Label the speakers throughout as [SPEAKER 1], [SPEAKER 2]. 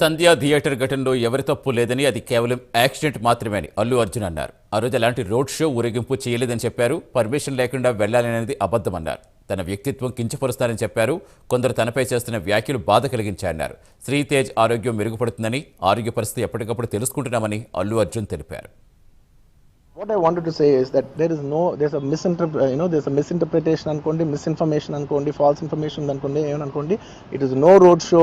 [SPEAKER 1] సంధ్యా theatre ఘటనలో ఎవరి తప్పు లేదని అది కేవలం యాక్సిడెంట్ మాత్రమే అని అల్లు అర్జున్ అన్నారు. ఆ రోజు అలాంటి రోడ్ షో ఊరేగింపు చేయలేదని చెప్పారు. పర్మిషన్ లేకుండా వెళ్ళాలనేది అబద్ధమన్నారు. తన వ్యక్తిత్వం కించపరుస్తారని చెప్పారు. కొందరు తనపై చేస్తున్న వ్యాఖ్యలు బాధ కలిగించాయన్నారు. శ్రీతేజ్ ఆరోగ్యం మెరుగుపడుతుందని ఆరోగ్య పరిస్థితి ఎప్పటికప్పుడు తెలుసుకుంటున్నామని అల్లు అర్జున్ తెలిపారు.
[SPEAKER 2] What I wanted to say is that there is no, there's a misinterpret, you know, there's a misinterpretation అనుకోండి misinformation అనుకోండి false information అనుకోండి ఏమనుకోండి it is no road show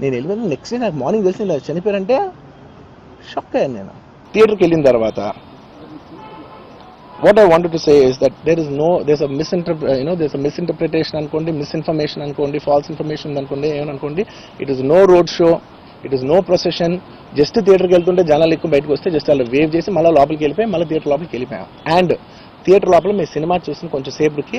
[SPEAKER 2] నేను వెళ్ళిపోయిన నెక్స్ట్ డే నాకు మార్నింగ్ తెలిసి ఇలా చనిపోయారంటే షాక్ అయ్యాను నేను. థియేటర్కి వెళ్ళిన తర్వాత what I want to say is that there is no there's a misinterpretation you know there's a misinterpretation అనుకోండి మిస్ఇన్ఫర్మేషన్ అనుకోండి ఫాల్స్ ఇన్ఫర్మేషన్ అనుకోండి ఏమనుకోండి it is no road show it is no procession just థియేటర్కి వెళ్తుంటే జనాలు ఎక్కువ బయటకు వస్తే జస్ట్ అలా వేవ్ చేసి మళ్ళీ లోపలికి వెళ్ళిపోయి మళ్ళీ థియేటర్ లోపలికి వెళ్ళిపోయాం. అండ్ థియేటర్ లోపల మీ సినిమా చూసిన కొంచెం సేపుకి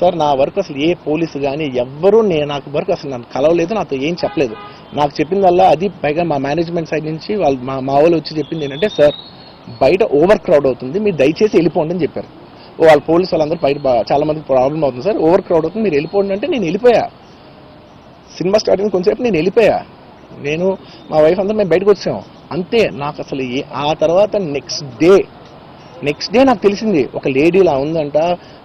[SPEAKER 2] సార్ నా వర్క్ అసలు ఏ పోలీసు కానీ ఎవ్వరూ నేను నాకు వర్క్ అసలు నన్ను కలవలేదు నాతో ఏం చెప్పలేదు. నాకు చెప్పిందల్లా అది పైగా మా మేనేజ్మెంట్ సైడ్ నుంచి వాళ్ళు మా మా వాళ్ళు వచ్చి చెప్పింది ఏంటంటే సార్ బయట ఓవర్ క్రౌడ్ అవుతుంది మీరు దయచేసి వెళ్ళిపోండి అని చెప్పారు. ఓ వాళ్ళ పోలీసు వాళ్ళందరూ బయట చాలా మందికి ప్రాబ్లం అవుతుంది సార్ ఓవర్ క్రౌడ్ అవుతుంది మీరు వెళ్ళిపోండి అంటే నేను వెళ్ళిపోయా. సినిమా స్టార్ట్ అయిన కొంచెంసేపు నేను వెళ్ళిపోయా. నేను మా వైఫ్ అందరూ మేము బయటకు వచ్చాము అంతే నాకు అసలు ఆ తర్వాత నెక్స్ట్ డే నెక్స్ట్ డే నాకు తెలిసింది ఒక లేడీ ఇలా ఉందంట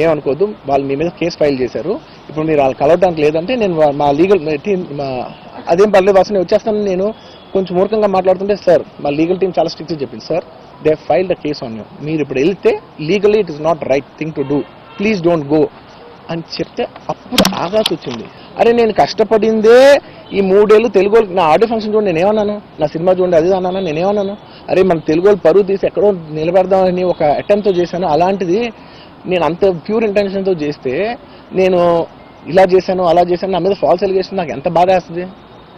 [SPEAKER 2] ఏమనుకోవద్దు వాళ్ళు మీ మీద కేసు ఫైల్ చేశారు. ఇప్పుడు మీరు వాళ్ళు కలవడానికి లేదంటే నేను మా లీగల్ టీం మా అదేం పర్లేదు అసలు నేను వచ్చేస్తాను నేను కొంచెం మూర్ఖంగా మాట్లాడుతుంటే సార్ మా లీగల్ టీం చాలా స్ట్రిక్ట్గా చెప్పింది sir. They file the case on you. మీరు ఇప్పుడు వెళ్తే legally it is not right thing to do. Please don't go. అని చెప్తే అప్పుడు ఆగాల్సి వచ్చింది. అరే నేను కష్టపడిందే ఈ మూడేళ్ళు తెలుగు వాళ్ళకి నా ఆడియో ఫంక్షన్ చూడండి నేనేమన్నాను నా సినిమా చూడండి అది అన్నాను నేనేమన్నాను అరే మన తెలుగు వాళ్ళు పరువు తీసి ఎక్కడో నిలబెడదామని ఒక అటెంప్ట్తో చేశాను. అలాంటిది నేను అంత ప్యూర్ ఇంటెన్షన్తో చేస్తే నేను ఇలా చేశాను అలా చేశాను నా మీద ఫాల్స్ ఎలిగేషన్ నాకు ఎంత బాధ వేస్తుంది?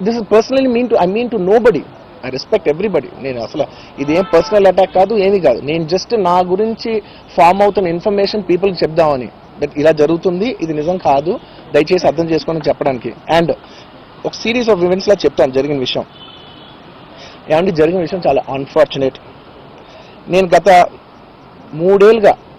[SPEAKER 2] This is personally mean to I mean to nobody I respect everybody నేను అసలు ఇది ఏం పర్సనల్ అటాక్ కాదు ఏమీ కాదు. నేను జస్ట్ నా గురించి ఫామ్ అవుతున్న ఇన్ఫర్మేషన్ పీపుల్కి చెప్దామని. బట్ ఇలా జరుగుతుంది ఇది నిజం కాదు. దయచేసి అర్థం చేసుకోండి చెప్పడానికి. అండ్ ఒక సిరీస్ ఆఫ్ ఈవెంట్స్లా చెప్తాను జరిగిన విషయం. ఏమంటే జరిగిన విషయం చాలా అన్ఫార్చునేట్ నేను గత మూడేళ్ళుగా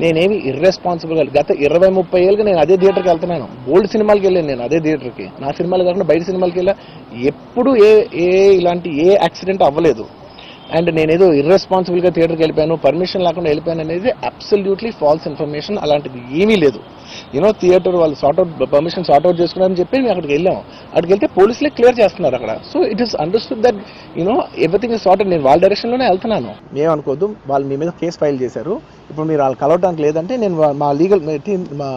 [SPEAKER 2] నేనేమి ఇర్రెస్పాన్సిబుల్ గత ఇరవై ముప్పై ఏళ్ళుగా నేను అదే థియేటర్కి వెళ్తున్నాను. ఓల్డ్ సినిమాలకి వెళ్ళాను నేను అదే థియేటర్కి. నా సినిమాలు కాకుండా బయట సినిమాలకి వెళ్ళా. ఎప్పుడు ఏ ఏ ఇలాంటి ఏ యాక్సిడెంట్ అవ్వలేదు. అండ్ నేనేదో ఇర్రెస్పాన్సిబుల్గా థియేటర్కి వెళ్ళిపోయాను పర్మిషన్ లేకుండా వెళ్ళిపోయాను అనేది అబ్సల్యూట్లీ ఫాల్స్ ఇన్ఫర్మేషన్ అలాంటిది ఏమీ లేదు. యూనో థియేటర్ వాళ్ళు sort out permission sort out చేసుకున్నారని చెప్పి మేము అక్కడికి వెళ్ళాం. అక్కడికి వెళ్తే పోలీసులే క్లియర్ చేస్తున్నారు అక్కడ. So it is understood that you know everything is sorted నేను వాళ్ళ డైరెక్షన్లోనే వెళ్తున్నాను. మేము అనుకోద్దు వాళ్ళు మీ మీద కేసు ఫైల్ చేశారు. ఇప్పుడు మీరు వాళ్ళు కలవడానికి లేదంటే నేను మా లీగల్ టీం మా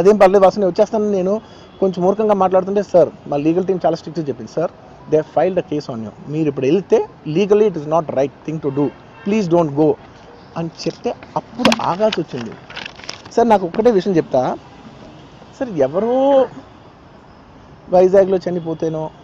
[SPEAKER 2] అదేం పర్లేదు వాసన వచ్చేస్తాను నేను కొంచెం మూర్ఖంగా మాట్లాడుతుంటే సార్ మా లీగల్ టీం చాలా స్ట్రిక్ట్ చెప్పింది sir. They filed a case on you మీరు ఇప్పుడు వెళ్తే legally it is not right thing to do please don't go అని చెప్తే అప్పుడు ఆగాల్సి వచ్చింది. సార్ నాకు ఒక్కటే విషయం చెప్తా. సార్ ఎవరో వైజాగ్లో చనిపోతేనో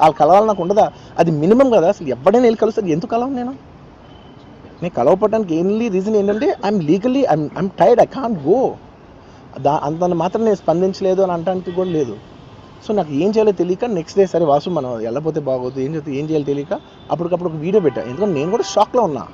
[SPEAKER 2] వాళ్ళు కలవాలి నాకు ఉండదా? అది మినిమం కదా. అసలు ఎవడైనా వెళ్ళి కలుస్తారు ఎందుకు కలవను నేను? నేను కలవపడడానికి ఎన్లీ రీజన్ ఏంటంటే I'm legally I'm I'm tired I can't go దా అంత మాత్రం నేను స్పందించలేదు అని అనడానికి కూడా లేదు. సో నాకు ఏం చేయాలో తెలియక నెక్స్ట్ డే సరే వాసు మనం వెళ్ళపోతే బాగోదు. ఏం చేస్తే ఏం చేయాలో తెలియక అప్పటికప్పుడు ఒక వీడియో పెట్టా. ఎందుకంటే నేను కూడా షాక్లో ఉన్నా.